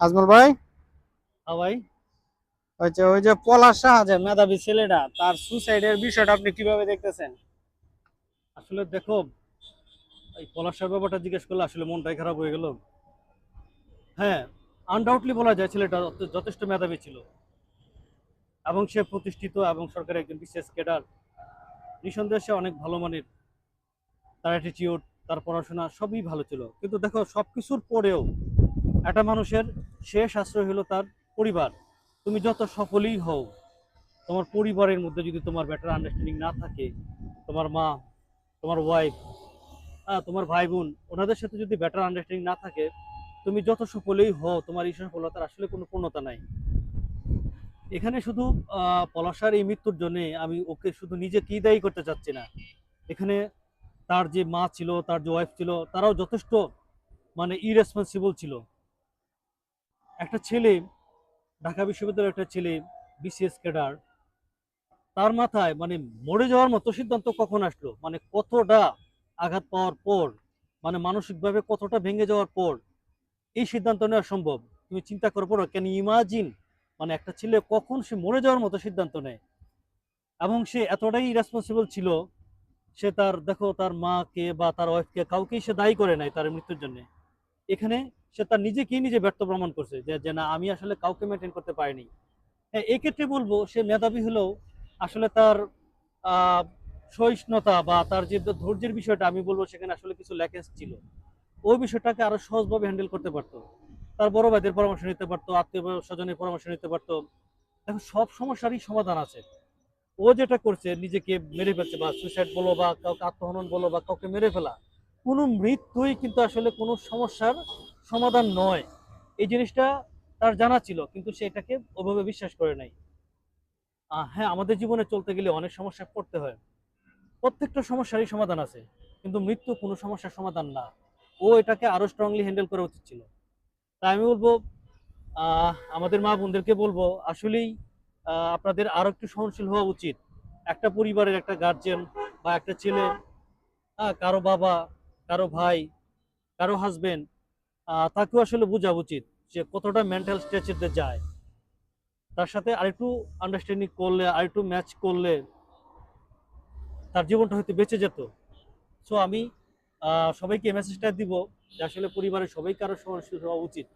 আজমল ভাই? হ্যাঁ ভাই। হচ্ছে ওই যে পলাশ শাহ যে মেধাবী ছেলেটা তার সুসাইডের বিষয়টা আপনি কীভাবে দেখতেছেন? আসলে দেখো এই পলাশার ব্যাপারটা জিজ্ঞেস করলে আসলে মনটাই খারাপ হয়ে গেল। হ্যাঁ আনডাউটলি বলা যায় ছেলেটা যথেষ্ট মেধাবী ছিল। এবং সে প্রতিষ্ঠিত এবং সরকারের একজন বিশেষ ক্যাডার। নিঃসন্দেহে সে অনেক ভালো মানের। তার অ্যাটিটিউড তার পড়াশোনা সবই ভালো ছিল। কিন্তু দেখো সব কিছুর পরেও একটা মানুষের শেষ আশ্রয় হলো তার পরিবার। তুমি যত সফলই হও, তোমার পরিবারের মধ্যে যদি তোমার বেটার আন্ডারস্ট্যান্ডিং না থাকে, তোমার মা, তোমার ওয়াইফ হ্যাঁ তোমার ভাই বোন ওনাদের সাথে যদি বেটার আন্ডারস্ট্যান্ডিং না থাকে, তুমি যত সফলই হও, তোমার এই সফলতার আসলে কোনো পূর্ণতা নাই। এখানে শুধু পলাশার এই মৃত্যুর জন্য আমি ওকে শুধু নিজে নিজেকেই দায়ী করতে চাচ্ছি না। এখানে তার যে মা ছিল, তার যে ওয়াইফ ছিল, তারাও যথেষ্ট মানে ইরেসপন্সিবল ছিল। একটা ছেলে, ঢাকা বিশ্ববিদ্যালয়ের একটা ছেলে বিসিএস ক্যাডার তার মাথায় মানে মরে যাওয়ার মতো সিদ্ধান্ত কখন আসলো? মানে কতটা আঘাত পাওয়ার পর মানে মানসিকভাবে কতটা ভেঙে যাওয়ার পর এই সিদ্ধান্ত নেওয়া সম্ভব? তুমি চিন্তা করো পড়ো ক্যান ইমাজিন মানে একটা ছেলে কখন সে মরে যাওয়ার মতো সিদ্ধান্ত নেয়? এবং সে এতটাই রেসপন্সিবল ছিল, সে তার, দেখো, তার মাকে বা তার ওয়াইফকে কাউকেই সে দায়ী করে নাই তার মৃত্যুর জন্য। এখানে সে তার নিজেকেই নিজে ব্যর্থ প্রমাণ করছে যে না, আমি আসলে কাউকে মেনটেন করতে পারিনি। হ্যাঁ এক্ষেত্রে বলব, সে মেধাবী হলেও আসলে তার সহিষ্ণুতা বা তার যে ধৈর্যের বিষয়টা আমি বলব, সেখানে আসলে কিছু ল্যাকেজ ছিল। ওই বিষয়টাকে আরও সহজভাবে হ্যান্ডেল করতে পারতো। তার বড় ভাইদের পরামর্শ নিতে পারতো আত্মীয় স্বজনের পরামর্শ নিতে পারতো। দেখো সব সমস্যারই সমাধান আছে। ও যেটা করছে, নিজেকে মেরে ফেলছে বা সুইসাইড বলো বা কাউকে আত্মহনন বলো বা কাউকে মেরে ফেলা, কোনো মৃত্যুই কিন্তু আসলে কোনো সমস্যার সমাধান নয়। এই জিনিসটা তার জানা ছিল কিন্তু সে এটাকে ওভাবে বিশ্বাস করে নাই। হ্যাঁ আমাদের জীবনে চলতে গেলে অনেক সমস্যা পড়তে হয়। প্রত্যেকটা সমস্যারই সমাধান আছে কিন্তু মৃত্যু কোনো সমস্যার সমাধান না। ও এটাকে আরও স্ট্রংলি হ্যান্ডেল করা উচিত ছিল। তাই আমি বলব আমাদের মা বোনদেরকে বলব আসলেই আপনাদের আরও একটু সহনশীল হওয়া উচিত। একটা পরিবারের একটা গার্জেন বা একটা ছেলে আহ, কারও বাবা কারও ভাই কারও হাজবেন্ড তাকেও আসলে বোঝা উচিত যে কতটা মেন্টাল স্ট্রেচেতে যায়। তার সাথে আরেকটু আন্ডারস্ট্যান্ডিং করলে, আরেকটু ম্যাচ করলে তার জীবনটা হয়তো বেঁচে যেত। সো আমি সবাইকে মেসেজটা দিব যে আসলে পরিবারের সবাইকে আরও সহনশীল হওয়া উচিত।